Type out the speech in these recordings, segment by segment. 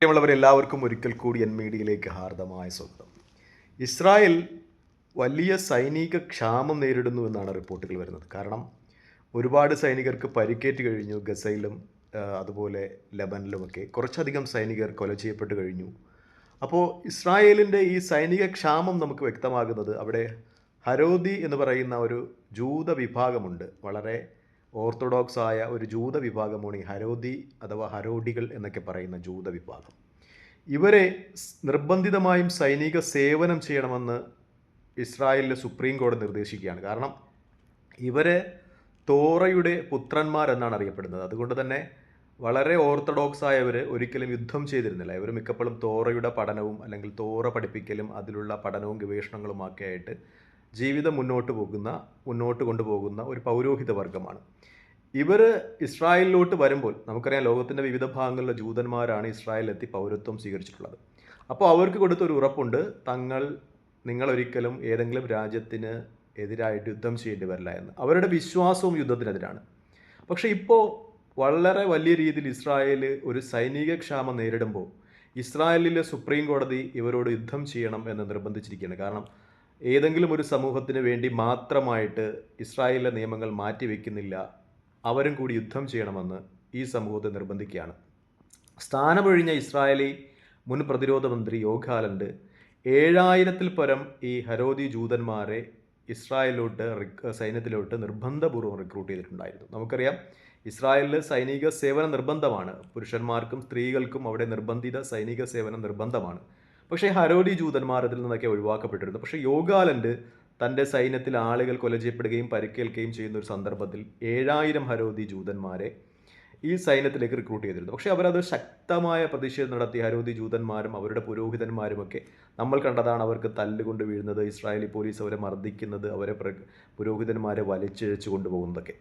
പ്രിയമുള്ളവരെല്ലാവർക്കും ഒരിക്കൽ കൂടി എൻ മീഡിയയിലേക്ക് ഹാർദമായ സ്വാഗതം. ഇസ്രായേൽ വലിയ സൈനിക ക്ഷാമം നേരിടുന്നു എന്നാണ് റിപ്പോർട്ടുകൾ വരുന്നത്. കാരണം ഒരുപാട് സൈനികർക്ക് പരിക്കേറ്റ് കഴിഞ്ഞു ഗസയിലും അതുപോലെ ലബനിലുമൊക്കെ കുറച്ചധികം സൈനികർ കൊല ചെയ്യപ്പെട്ട് കഴിഞ്ഞു. അപ്പോൾ ഇസ്രായേലിന്റെ ഈ സൈനിക ക്ഷാമം നമുക്ക് വ്യക്തമാകുന്നത് അവിടെ ഹരോദി എന്ന് പറയുന്ന ഒരു ജൂത വിഭാഗമുണ്ട്. വളരെ ഓർത്തഡോക്സ് ആയ ഒരു ജൂത വിഭാഗമാണ് ഈ ഹരോദി അഥവാ ഹരോഡികൾ എന്നൊക്കെ പറയുന്ന ജൂത വിഭാഗം ഇവരെ നിർബന്ധിതമായും സൈനിക സേവനം ചെയ്യണമെന്ന് ഇസ്രായേലിലെ സുപ്രീം കോടതി നിർദ്ദേശിക്കുകയാണ്. കാരണം ഇവരെ തോറയുടെ പുത്രന്മാരെന്നാണ് അറിയപ്പെടുന്നത്. അതുകൊണ്ട് തന്നെ വളരെ ഓർത്തഡോക്സ് ആയവർ ഒരിക്കലും യുദ്ധം ചെയ്തിരുന്നില്ല. ഇവർ മിക്കപ്പോഴും തോറയുടെ പഠനവും അല്ലെങ്കിൽ തോറ പഠിപ്പിക്കലും അതിലുള്ള പഠനവും ഗവേഷണങ്ങളുമൊക്കെ ആയിട്ട് ജീവിതം മുന്നോട്ട് പോകുന്ന മുന്നോട്ട് കൊണ്ടുപോകുന്ന ഒരു പൗരോഹിത വർഗമാണ് ഇവർ ഇസ്രായേലിലോട്ട് വരുമ്പോൾ നമുക്കറിയാം ലോകത്തിന്റെ വിവിധ ഭാഗങ്ങളിലെ ജൂതന്മാരാണ് ഇസ്രായേലിലെത്തി പൗരത്വം സ്വീകരിച്ചിട്ടുള്ളത്. അപ്പോൾ അവർക്ക് കൊടുത്തൊരു ഉറപ്പുണ്ട് തങ്ങൾ നിങ്ങളൊരിക്കലും ഏതെങ്കിലും രാജ്യത്തിന് എതിരായിട്ട് യുദ്ധം ചെയ്യേണ്ടി വരില്ല എന്ന്. അവരുടെ വിശ്വാസവും യുദ്ധത്തിനെതിരാണ്. പക്ഷേ ഇപ്പോൾ വളരെ വലിയ രീതിയിൽ ഇസ്രായേൽ ഒരു സൈനിക ക്ഷാമം നേരിടുമ്പോൾ ഇസ്രായേലിലെ സുപ്രീം കോടതി ഇവരോട് യുദ്ധം ചെയ്യണം എന്ന് നിർബന്ധിച്ചിരിക്കുകയാണ്. കാരണം ഏതെങ്കിലും ഒരു സമൂഹത്തിന് വേണ്ടി മാത്രമായിട്ട് ഇസ്രായേലിലെ നിയമങ്ങൾ മാറ്റിവെക്കുന്നില്ല അവരും കൂടി യുദ്ധം ചെയ്യണമെന്ന് ഈ സമൂഹത്തെ നിർബന്ധിക്കുകയാണ്. സ്ഥാനമൊഴിഞ്ഞ ഇസ്രായേലി മുൻ പ്രതിരോധ മന്ത്രി യോഗാലൻഡ് ഏഴായിരത്തിൽ പരം ഈ ഹരോദി ജൂതന്മാരെ ഇസ്രായേലിലോട്ട് സൈന്യത്തിലോട്ട് നിർബന്ധപൂർവം റിക്രൂട്ട് ചെയ്തിട്ടുണ്ടായിരുന്നു. നമുക്കറിയാം ഇസ്രായേലിൽ സൈനിക സേവനം നിർബന്ധമാണ്. പുരുഷന്മാർക്കും സ്ത്രീകൾക്കും അവിടെ നിർബന്ധിത സൈനിക സേവനം നിർബന്ധമാണ്. പക്ഷേ ഹരോദി ജൂതന്മാർ ഇതിൽ നിന്നൊക്കെ ഒഴിവാക്കപ്പെട്ടിരുന്നു. പക്ഷേ യോഗാലൻഡ് തന്റെ സൈന്യത്തിൽ ആളുകൾ കൊല ചെയ്യപ്പെടുകയും പരിക്കേൽക്കുകയും ചെയ്യുന്ന ഒരു സന്ദർഭത്തിൽ ഏഴായിരം ഹരോദി ജൂതന്മാരെ ഈ സൈന്യത്തിലേക്ക് റിക്രൂട്ട് ചെയ്തിരുന്നു. പക്ഷേ അവരത് ശക്തമായ പ്രതിഷേധം നടത്തി. ഹരോദി ജൂതന്മാരും അവരുടെ പുരോഹിതന്മാരുമൊക്കെ നമ്മൾ കണ്ടതാണ് അവർക്ക് തല്ലുകൊണ്ട് വീഴുന്നത് ഇസ്രായേലി പോലീസ് അവരെ മർദ്ദിക്കുന്നത് അവരെ പ്ര- പുരോഹിതന്മാരെ വലിച്ചിഴച്ചു കൊണ്ടുപോകുന്നതൊക്കെ.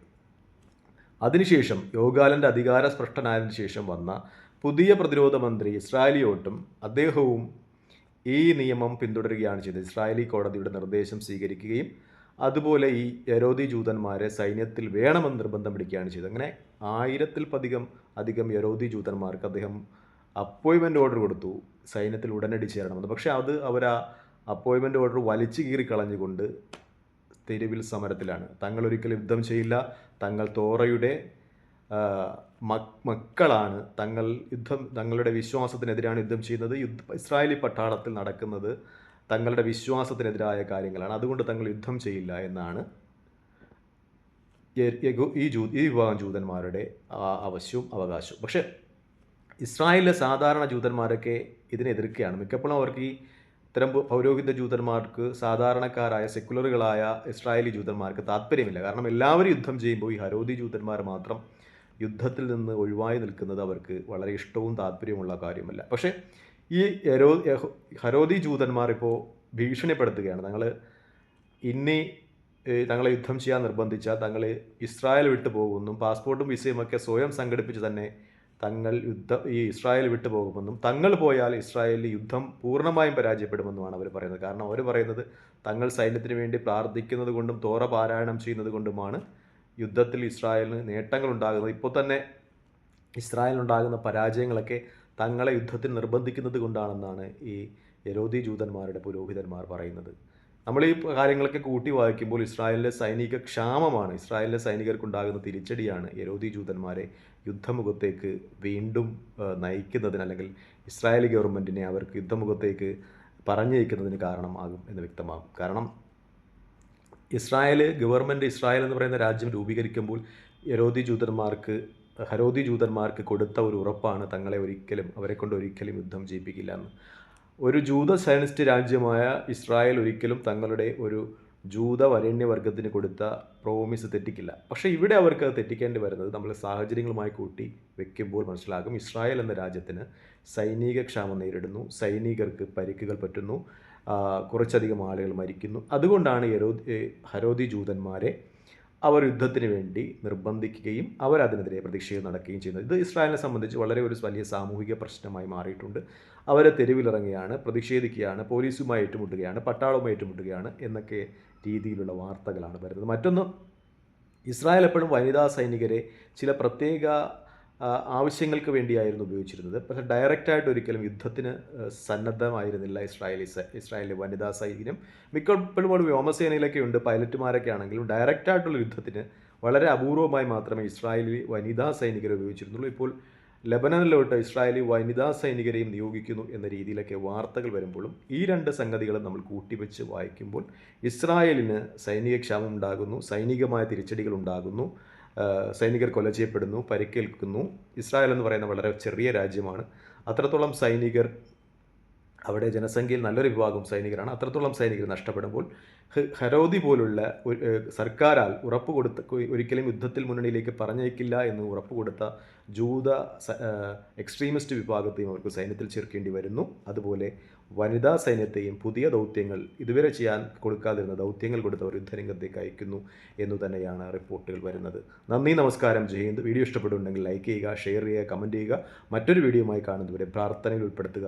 അതിനുശേഷം യോഗാലന്റെ അധികാര സ്പഷ്ടനായതിനു ശേഷം വന്ന പുതിയ പ്രതിരോധ മന്ത്രി ഇസ്രായേലിയോട്ടും അദ്ദേഹവും ഈ നിയമം പിന്തുടരുകയാണ് ചെയ്തത് ഇസ്രായേലി കോടതിയുടെ നിർദ്ദേശം സ്വീകരിക്കുകയും അതുപോലെ ഈ യരോദി ജൂതന്മാരെ സൈന്യത്തിൽ വേണമെന്ന് നിർബന്ധം പിടിക്കുകയാണ് ചെയ്തത് അങ്ങനെ ആയിരത്തിൽ പതികം അധികം യരോദി ജൂതന്മാർക്ക് അദ്ദേഹം അപ്പോയിൻമെന്റ് ഓർഡർ കൊടുത്തു. സൈന്യത്തിൽ ഉടനടി ചേരണമെന്ന്. പക്ഷേ അത് അവർ ആ അപ്പോയിൻമെന്റ് ഓർഡർ വലിച്ചു കീറി കളഞ്ഞുകൊണ്ട് തെരുവിൽ സമരത്തിലാണ്. തങ്ങൾ ഒരിക്കലും യുദ്ധം ചെയ്യില്ല. തങ്ങൾ തോറയുടെ മക്കളാണ് തങ്ങൾ യുദ്ധം തങ്ങളുടെ വിശ്വാസത്തിനെതിരാണ് യുദ്ധം ചെയ്യുന്നത്. യുദ്ധ ഇസ്രായേലി പട്ടാളത്തിൽ നടക്കുന്നത് തങ്ങളുടെ വിശ്വാസത്തിനെതിരായ കാര്യങ്ങളാണ്. അതുകൊണ്ട് തങ്ങൾ യുദ്ധം ചെയ്യില്ല എന്നാണ് ഈ ജൂ ഈ വിഭാഗം ജൂതന്മാരുടെ ആവശ്യവും അവകാശവും. പക്ഷേ ഇസ്രായേലിലെ സാധാരണ ജൂതന്മാരൊക്കെ ഇതിനെ എതിർക്കുകയാണ്. മിക്കപ്പോഴും അവർക്ക് ഈ ഇത്തരം പൗരോഹിത ജൂതന്മാർക്ക് സാധാരണക്കാരായ സെക്കുലറുകളായ ഇസ്രായേലി ജൂതന്മാർക്ക് താല്പര്യമില്ല കാരണം എല്ലാവരും യുദ്ധം ചെയ്യുമ്പോൾ ഈ ഹരോദി ജൂതന്മാർ മാത്രം യുദ്ധത്തിൽ നിന്ന് ഒഴിവായി നിൽക്കുന്നത് അവർക്ക് വളരെ ഇഷ്ടവും താല്പര്യമുള്ള കാര്യമല്ല. പക്ഷേ ഈ യഹോ- ഹരോദി ജൂതന്മാർ ഇപ്പോൾ ഭീഷണിപ്പെടുത്തുകയാണ്. തങ്ങൾ ഇനി തങ്ങളെ യുദ്ധം ചെയ്യാൻ നിർബന്ധിച്ചാൽ തങ്ങൾ ഇസ്രായേൽ വിട്ടു പോകുമെന്നും പാസ്പോർട്ടും വിസയും ഒക്കെ സ്വയം സംഘടിപ്പിച്ച് തന്നെ തങ്ങൾ യുദ്ധ ഈ ഇസ്രായേൽ വിട്ടു പോകുമെന്നും തങ്ങൾ പോയാൽ ഇസ്രായേലിൽ യുദ്ധം പൂർണമായും പരാജയപ്പെടുമെന്നുമാണ് അവർ പറയുന്നത്. കാരണം അവർ പറയുന്നത് തങ്ങൾ സൈന്യത്തിന് വേണ്ടി പ്രാർത്ഥിക്കുന്നത് കൊണ്ടും തോറ പാരായണം ചെയ്യുന്നത് കൊണ്ടുമാണ് യുദ്ധത്തിൽ ഇസ്രായേലിന് നേട്ടങ്ങൾ ഉണ്ടാകുന്നത്. ഇപ്പോൾ തന്നെ ഇസ്രായേലിനുണ്ടാകുന്ന പരാജയങ്ങളൊക്കെ തങ്ങളെ യുദ്ധത്തിൽ നിർബന്ധിക്കുന്നത് കൊണ്ടാണെന്നാണ് ഈ യരോദി ജൂതന്മാരുടെ പുരോഹിതന്മാർ പറയുന്നത്. നമ്മൾ ഈ കാര്യങ്ങളൊക്കെ കൂട്ടി വായിക്കുമ്പോൾ ഇസ്രായേലിലെ സൈനിക ക്ഷാമമാണ്. ഇസ്രായേലിലെ സൈനികർക്കുണ്ടാകുന്ന തിരിച്ചടിയാണ് യരോദി ജൂതന്മാരെ യുദ്ധമുഖത്തേക്ക് വീണ്ടും നയിക്കുന്നതിന് അല്ലെങ്കിൽ ഇസ്രായേലി ഗവൺമെന്റിനെ അവർക്ക് യുദ്ധമുഖത്തേക്ക് പറഞ്ഞയക്കുന്നതിന് കാരണമാകും എന്ന് വ്യക്തമാകും. കാരണം ഇസ്രായേൽ ഗവൺമെന്റ് ഇസ്രായേൽ എന്ന് പറയുന്ന രാജ്യം രൂപീകരിക്കുമ്പോൾ യരോദി ജൂതന്മാർക്ക് ഹരോദി ജൂതന്മാർക്ക് കൊടുത്ത ഒരു ഉറപ്പാണ് തങ്ങളെ ഒരിക്കലും അവരെ കൊണ്ട് ഒരിക്കലും യുദ്ധം ചെയ്യിപ്പിക്കില്ല എന്ന്. ഒരു ജൂത സയനിസ്റ്റ് രാജ്യമായ ഇസ്രായേൽ ഒരിക്കലും തങ്ങളുടെ ഒരു ജൂത വരേണ്യവർഗത്തിന് കൊടുത്ത പ്രോമിസ് തെറ്റിക്കില്ല. പക്ഷേ ഇവിടെ അവർക്ക് അത് തെറ്റിക്കേണ്ടി വരുന്നത് നമ്മൾ സാഹചര്യങ്ങളുമായി കൂട്ടി വെക്കുമ്പോൾ മനസ്സിലാകും. ഇസ്രായേൽ എന്ന രാജ്യത്തിന് സൈനിക ക്ഷാമം നേരിടുന്നു. സൈനികർക്ക് പരിക്കുകൾ പറ്റുന്നു. കുറച്ചധികം ആളുകൾ മരിക്കുന്നു. അതുകൊണ്ടാണ് ഹരോദി ജൂതന്മാരെ അവർ യുദ്ധത്തിന് വേണ്ടി നിർബന്ധിക്കുകയും അവരതിനെതിരെ പ്രതിഷേധം നടക്കുകയും ചെയ്യുന്നത് ഇത് ഇസ്രായേലിനെ സംബന്ധിച്ച് വളരെ ഒരു വലിയ സാമൂഹിക പ്രശ്നമായി മാറിയിട്ടുണ്ട്. അവരെ തെരുവിലിറങ്ങുകയാണ് പ്രതിഷേധിക്കുകയാണ് പോലീസുമായി ഏറ്റുമുട്ടുകയാണ് പട്ടാളവുമായി ഏറ്റുമുട്ടുകയാണ് എന്നൊക്കെ രീതിയിലുള്ള വാർത്തകളാണ് വരുന്നത്. മറ്റൊന്ന് ഇസ്രായേൽ എപ്പോഴും വനിതാ സൈനികരെ ചില പ്രത്യേക ആവശ്യങ്ങൾക്ക് വേണ്ടിയായിരുന്നു ഉപയോഗിച്ചിരുന്നത്. പക്ഷേ ഡയറക്റ്റായിട്ട് ഒരിക്കലും യുദ്ധത്തിന് സന്നദ്ധമായിരുന്നില്ല ഇസ്രായേലി ഇസ്രായേലിലെ വനിതാ സൈന്യം. മിക്കപ്പോഴും വ്യോമസേനയിലൊക്കെ ഉണ്ട് പൈലറ്റുമാരൊക്കെ ആണെങ്കിലും ഡയറക്റ്റായിട്ടുള്ള യുദ്ധത്തിന് വളരെ അപൂർവമായി മാത്രമേ ഇസ്രായേലി വനിതാ സൈനികരെ ഉപയോഗിച്ചിരുന്നുള്ളൂ. ഇപ്പോൾ ലബനനിലോട്ട് ഇസ്രായേലി വനിതാ സൈനികരെയും നിയോഗിക്കുന്നു എന്ന രീതിയിലൊക്കെ വാർത്തകൾ വരുമ്പോഴും ഈ രണ്ട് സംഗതികളും നമ്മൾ കൂട്ടിവെച്ച് വായിക്കുമ്പോൾ ഇസ്രായേലിന് സൈനിക ക്ഷാമം ഉണ്ടാകുന്നു സൈനികമായ തിരിച്ചടികൾ ഉണ്ടാകുന്നു. സൈനികർ കൊല ചെയ്യപ്പെടുന്നു പരിക്കേൽക്കുന്നു. ഇസ്രായേൽ എന്ന് പറയുന്ന വളരെ ചെറിയ രാജ്യമാണ്. അത്രത്തോളം സൈനികർ അവിടെ ജനസംഖ്യയിൽ നല്ലൊരു വിഭാഗം സൈനികരാണ്. അത്രത്തോളം സൈനികർ നഷ്ടപ്പെടുമ്പോൾ ഹരോദി പോലുള്ള സർക്കാരാൽ ഉറപ്പ് കൊടുത്ത ഒരിക്കലും യുദ്ധത്തിൽ മുന്നണിയിലേക്ക് പറഞ്ഞേക്കില്ല എന്ന് ഉറപ്പ് കൊടുത്ത ജൂത എക്സ്ട്രീമിസ്റ്റ് വിഭാഗത്തെയും അവർക്ക് സൈന്യത്തിൽ ചേർക്കേണ്ടി വരുന്നു. അതുപോലെ വനിതാ സൈന്യത്തെയും പുതിയ ദൗത്യങ്ങൾ ഇതുവരെ ചെയ്യാൻ കൊടുക്കാതിരുന്ന ദൗത്യങ്ങൾ കൊടുത്ത് അവർ യുദ്ധരംഗത്തേക്ക് അയക്കുന്നു എന്നു തന്നെയാണ് റിപ്പോർട്ടുകൾ വരുന്നത്. നന്ദി നമസ്കാരം ജയന്ത് വീഡിയോ ഇഷ്ടപ്പെടുന്നുണ്ടെങ്കിൽ ലൈക്ക് ചെയ്യുക ഷെയർ ചെയ്യുക കമന്റ് ചെയ്യുക. മറ്റൊരു വീഡിയോയുമായി കാണുന്നവരെ പ്രാർത്ഥനയിൽ ഉൾപ്പെടുത്തുക.